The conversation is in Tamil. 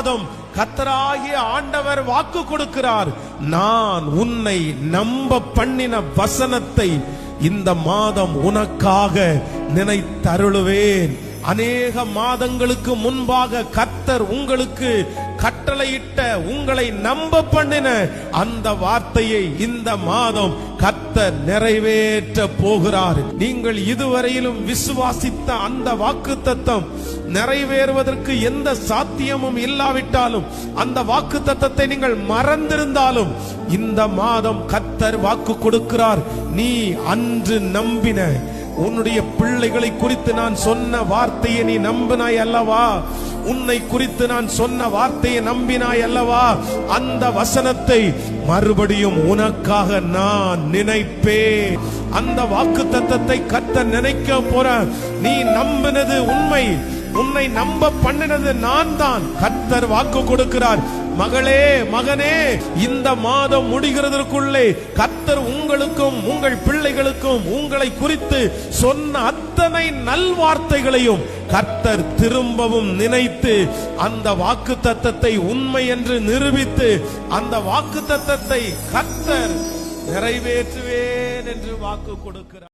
மாதம் கத்தராகிய ஆண்டவர் வாக்கு கொடுக்கிறார். நான் உன்னை நம்ப பண்ணின வசனத்தை இந்த மாதம் உனக்காக நினைத்தருளுவேன். அநேக மாதங்களுக்கு முன்பாக கத்தர் உங்களுக்கு கட்டளையிட்ட உங்களை நம்ப பண்ணின அந்த வார்த்தையை இந்த மாதம் கத்தர் நிறைவேற்ற போகிறார். நீங்கள் இதுவரையிலும் விசுவாசித்த அந்த வாக்கு தத்தம் நிறைவேறுவதற்கு எந்த சாத்தியமும் இல்லாவிட்டாலும் அந்த வாக்கு தத்தத்தை நீங்கள் மறந்திருந்தாலும் இந்த மாதம் கத்தர் வாக்கு கொடுக்கிறார். நீ அன்று நம்பின உன்னுடைய பிள்ளைகளை குறித்து நான் சொன்ன வார்த்தையை நீ நம்பினாய் அல்லவா? உன்னை குறித்து நான் சொன்ன வார்த்தையை நம்பினாய் அல்லவா அந்த வசனத்தை மறுபடியும் உனக்காக நான் நினைப்பேன். அந்த வாக்கு தத்தத்தை கத்த நினைக்க போற நீ நம்பினது உண்மை. உன்னை நம்ப பண்ணினது நான் தான் கத்தர் வாக்கு கொடுக்கிறார். மகளே மகனே இந்த மாதம் முடிகிறதற்குள்ளே கத்தர் உங்களுக்கும் உங்கள் பிள்ளைகளுக்கும் உங்களை குறித்து சொன்ன அத்தனை நல்வார்த்தைகளையும் கர்த்தர் திரும்பவும் நினைத்து அந்த வாக்கு தத்தத்தை உண்மை என்று நிரூபித்து அந்த வாக்கு தத்தத்தை கர்த்தர் நிறைவேற்றுவேன் என்று வாக்கு கொடுக்கிறார்.